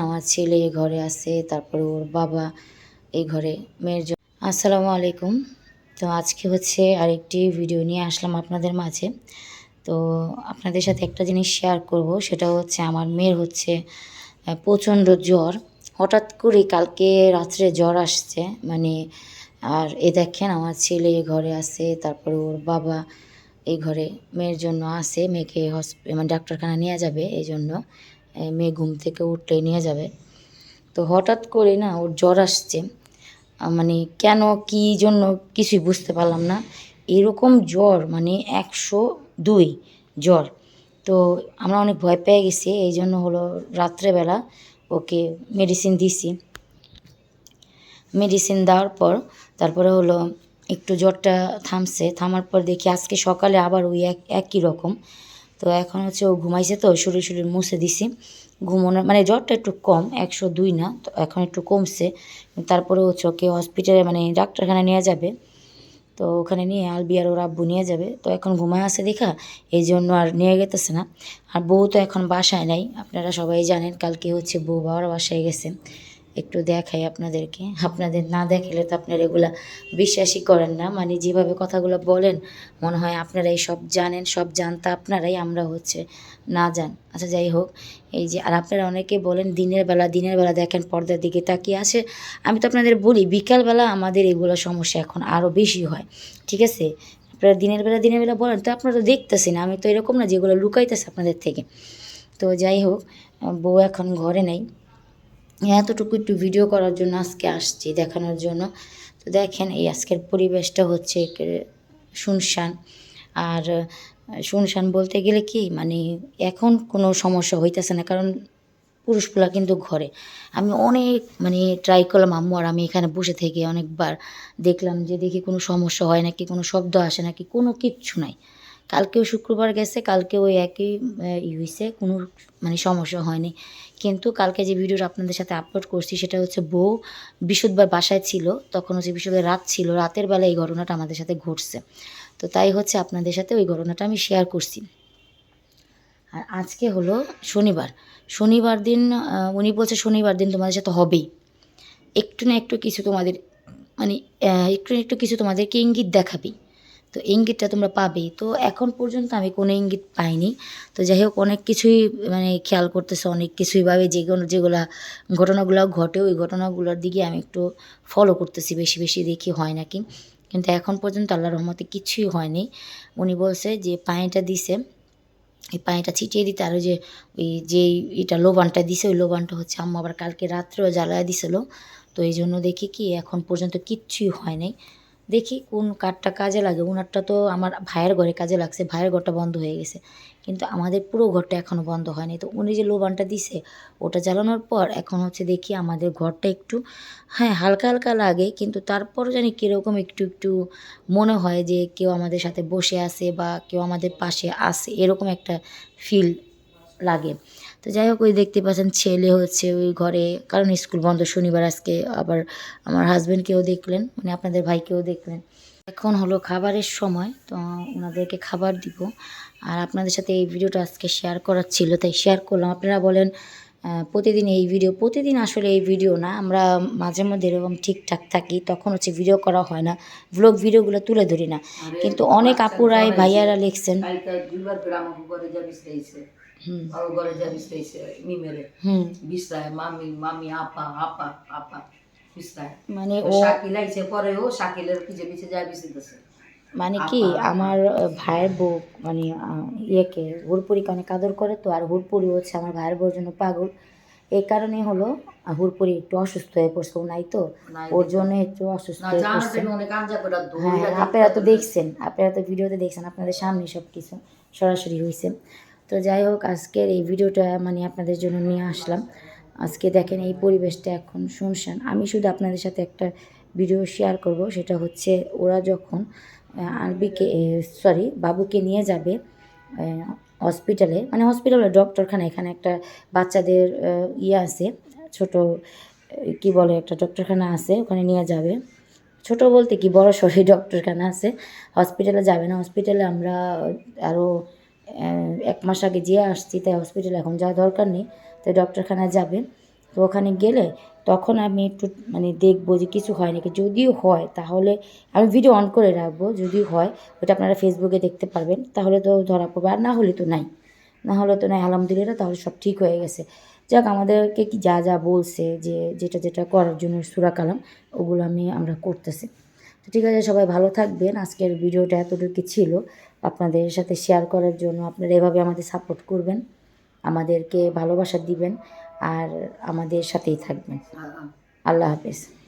আমার ছেলে এ ঘরে আছে, তারপরে ওর বাবা এই ঘরে, মেয়ের জন্য। আসসালামু আলাইকুম। তো আজকে হচ্ছে আরেকটি ভিডিও নিয়ে আসলাম আপনাদের মাঝে। তো আপনাদের সাথে একটা জিনিস শেয়ার করব, সেটা হচ্ছে আমার মেয়ের হচ্ছে প্রচণ্ড জ্বর। হঠাৎ করে কালকে রাত্রে জ্বর আসছে মানে আর এ দেখেন আমার ছেলে এ ঘরে আছে, তারপরে ওর বাবা এই ঘরে, মেয়ের জন্য আসে মেয়েকে হসপি মানে ডাক্তারখানা নিয়ে যাবে এই জন্য মেয়ে ঘুম থেকে উঠলে নিয়ে যাবে। তো হঠাৎ করে না ওর জ্বর আসছে। মানে কেন, কী জন্য কিছুই বুঝতে পারলাম না। এরকম জ্বর মানে একশো দুই জ্বর। তো আমরা অনেক ভয় পেয়ে গেছি, এই জন্য হলো রাত্রেবেলা ওকে মেডিসিন দিছি মেডিসিন দেওয়ার পর তারপরে হলো একটু জ্বরটা থামছে, থামার পর দেখি আজকে সকালে আবার ওই এক, একই রকম। তো এখন হচ্ছে ও ঘুমাইছে তো, শরীর শরীর মুছে দিছি। ঘুমানোর মানে জ্বরটা একটু কম, একশো দুই না, তো এখন একটু কমছে। তারপরে হচ্ছে ওকে হসপিটালে মানে ডাক্তারখানা নিয়ে যাবে। তো ওখানে নিয়ে আলবি আর ওর আব্বু নিয়ে যাবে। তো এখন ঘুমায় আছে দেখা, এই জন্য আর নিয়ে গেতেছে না। আর বউ তো এখন বাসায় নাই, আপনারা সবাই জানেন, কালকে হচ্ছে বউ বাবার বাসায় গেছে। একটু দেখাই আপনাদেরকে। আপনাদের না দেখালে তো আপনারা এগুলা বিশ্বাসই করেন না। মানে যেভাবে কথাগুলো বলেন, মনে হয় আপনারাই সব জানেন, সব জানতা আপনারাই আমরা হচ্ছে না জান। আচ্ছা যাই হোক, এই যে, আর আপনারা অনেকে বলেন দিনের বেলা দিনের বেলা দেখেন পর্দার দিকে তাকিয়ে আসে। আমি তো আপনাদের বলি, বিকালবেলা আমাদের এগুলো সমস্যা এখন আরও বেশি হয়। ঠিক আছে? আপনারা দিনের বেলা দিনের বেলা বলেন, তো আপনারা তো দেখতেছেন, আমি তো এরকম না যেগুলো লুকাইতেছে আপনাদের থেকে। তো যাই হোক, বউ এখন ঘরে নেই। এতটুকু একটু ভিডিও করার জন্য আজকে আসছি দেখানোর জন্য। তো দেখেন এই আজকের পরিবেশটা হচ্ছে শুনশান। আর শুনশান বলতে গেলে কি মানে এখন কোনো সমস্যা হইতেছে না, কারণ পুরুষগুলা কিন্তু ঘরে। আমি অনেক মানে ট্রাই করলাম, আম্মু আর আমি এখানে বসে থেকে অনেকবার দেখলাম যে দেখি কোনো সমস্যা হয় নাকি, কোনো শব্দ আসে নাকি, কোনো কিচ্ছু নাই। কালকেও শুক্রবার গেছে কালকে ওই একই ই হয়েছে কোনো মানে সমস্যা হয়নি। কিন্তু কালকে যে ভিডিওটা আপনাদের সাথে আপলোড করছি, সেটা হচ্ছে বউ বিশুদ্ধবার বাসায় ছিল, তখন হচ্ছে বিশুদ্ধের রাত ছিল, রাতের বেলা এই ঘটনাটা আমাদের সাথে ঘটছে। তো তাই হচ্ছে আপনাদের সাথে ওই ঘটনাটা আমি শেয়ার করছি। আর আজকে হলো শনিবার। শনিবার দিন উনি বলছে শনিবার দিন তোমাদের সাথে হবেই। একটু না একটু কিছু তোমাদের মানে একটু না একটু কিছু তোমাদেরকে ইঙ্গিত দেখাবি তো ইঙ্গিতটা তোমরা পাবেই। তো এখন পর্যন্ত আমি কোনো ইঙ্গিত পাইনি। তো যাই হোক অনেক কিছুই মানে খেয়াল করতেছে অনেক কিছুই ভাবে যেগুলো যেগুলা ঘটনাগুলো ঘটে, ওই ঘটনাগুলোর দিকে আমি একটু ফলো করতেছি, বেশি বেশি দেখি হয় নাকি। কিন্তু এখন পর্যন্ত আল্লাহ রহমতে কিছুই হয়নি। উনি বলছে যে পানিটা দিছে, এই পানিটা ছিটিয়ে দিতে আর ওই যে ওই যে এটা লোবানটা দিছে, ওই লোবানটা হচ্ছে আম্মা আবার কালকে রাত্রেও জ্বালায় দিছিল। তো এই জন্য দেখি কি এখন পর্যন্ত কিচ্ছুই হয় নাই। দেখি কোন কাঠটা কাজে লাগে। ওনারটা তো আমার ভাইয়ের ঘরে কাজে লাগছে, ভাইয়ের ঘরটা বন্ধ হয়ে গেছে। কিন্তু আমাদের পুরো ঘরটা এখনও বন্ধ হয়নি। তো উনি যে লোবানটা দিছে, ওটা জ্বালানোর পর এখন হচ্ছে দেখি আমাদের ঘরটা একটু হ্যাঁ হালকা হালকা লাগে। কিন্তু তারপরও জানি কীরকম একটু একটু মনে হয় যে কেউ আমাদের সাথে বসে আছে বা কেউ আমাদের পাশে আছে, এরকম একটা ফিল লাগে। তো যাই হোক ওই দেখতে পাচ্ছেন ছেলে হচ্ছে ওই ঘরে। কারণ স্কুল বন্ধ শনিবার আজকে আবার আমার হাজব্যান্ডকেও দেখলেন মানে আপনাদের ভাইকেও দেখলেন। এখন হলো খাবারের সময় তো ওনাদেরকে খাবার দিব। আর আপনাদের সাথে এই ভিডিওটা আজকে শেয়ার করার ছিল তাই শেয়ার করলাম। আপনারা বলেন প্রতিদিন এই ভিডিও প্রতিদিন আসলে এই ভিডিও না আমরা মাঝে মধ্যে এরকম ঠিকঠাক থাকি তখন হচ্ছে ভিডিও করা হয় না ব্লগ ভিডিওগুলো তুলে ধরি না। কিন্তু অনেক আপুরাই ভাইয়ারা লিখছেন কালকে দুইবার গ্রাম ঘরে যা বিশ্রাইছে হুম আর ঘরে যা বিশ্রাইছে মিমেরে হুম। বিশ্রায় মামি মামি আপা আপা আপা বিশ্রায় মানে ও শাকিল আইছে পরে ও শাকিলের পিছে পিছে যায় বিশ্রিতেছে মানে কি আমার ভাইয়ের বউ মানে ইয়েকে হুরপুরিকে অনেক আদর করে তো আর হুরপুরি হচ্ছে আমার ভাইয়ের বউর জন্য পাগল। এই কারণে হলো আহ, হুরপুরি একটু অসুস্থ হয়ে পড়ছে নাই তো। ওর জন্য একটু অসুস্থ হয়ে পড়ছে। হ্যাঁ আপনারা তো দেখছেন আপনারা তো ভিডিওতে দেখছেন আপনাদের সামনে সব কিছু সরাসরি হয়েছে তো যাই হোক, আজকের এই ভিডিওটা মানে আপনাদের জন্য নিয়ে আসলাম। আজকে দেখেন এই পরিবেশটা এখন শুনশান আমি শুধু আপনাদের সাথে একটা ভিডিও শেয়ার করব, সেটা হচ্ছে ওরা যখন আরবিকে সরি বাবুকে নিয়ে যাবে হসপিটালে মানে হসপিটালে ডক্টরখানা এখানে একটা বাচ্চাদের ইয়ে আছে, ছোট, কি বলে, একটা ডক্টরখানা আছে, ওখানে নিয়ে যাবে। ছোট বলতে কি, বড় সরি ডক্টরখানা আছে। হসপিটালে যাবে না। হসপিটালে আমরা আরও এক মাস আগে যেয়ে আসছি, তাই হসপিটালে এখন যাওয়া দরকার নেই, তাই ডক্টরখানায় যাবে। তো ওখানে গেলে তখন আমি একটু মানে দেখব যে কিছু হয় নাকি। যদিও হয়, তাহলে আমি ভিডিও অন করে রাখব যদি হয়, ওটা আপনারা ফেসবুকে দেখতে পারবেন। তাহলে তো ধরা পড়বে, আর না হলে তো নাই। না হলে তো নাই, আলহামদুলিল্লাহ, তাহলে সব ঠিক হয়ে গেছে। যাক, আমাদেরকে কি যা যা বলছে, যে যেটা যেটা করার জন্য সুরা কালাম, ওগুলো আমি, আমরা করতেছি। তো ঠিক আছে, সবাই ভালো থাকবেন। আজকের ভিডিওটা এতটুকু ছিল। আপনাদের সাথে শেয়ার করার জন্য আপনারা এভাবে আমাদের সাপোর্ট করবেন আমাদেরকে ভালোবাসা দিবেন আর আমাদের সাথেই থাকবেন। আল্লাহ হাফেজ।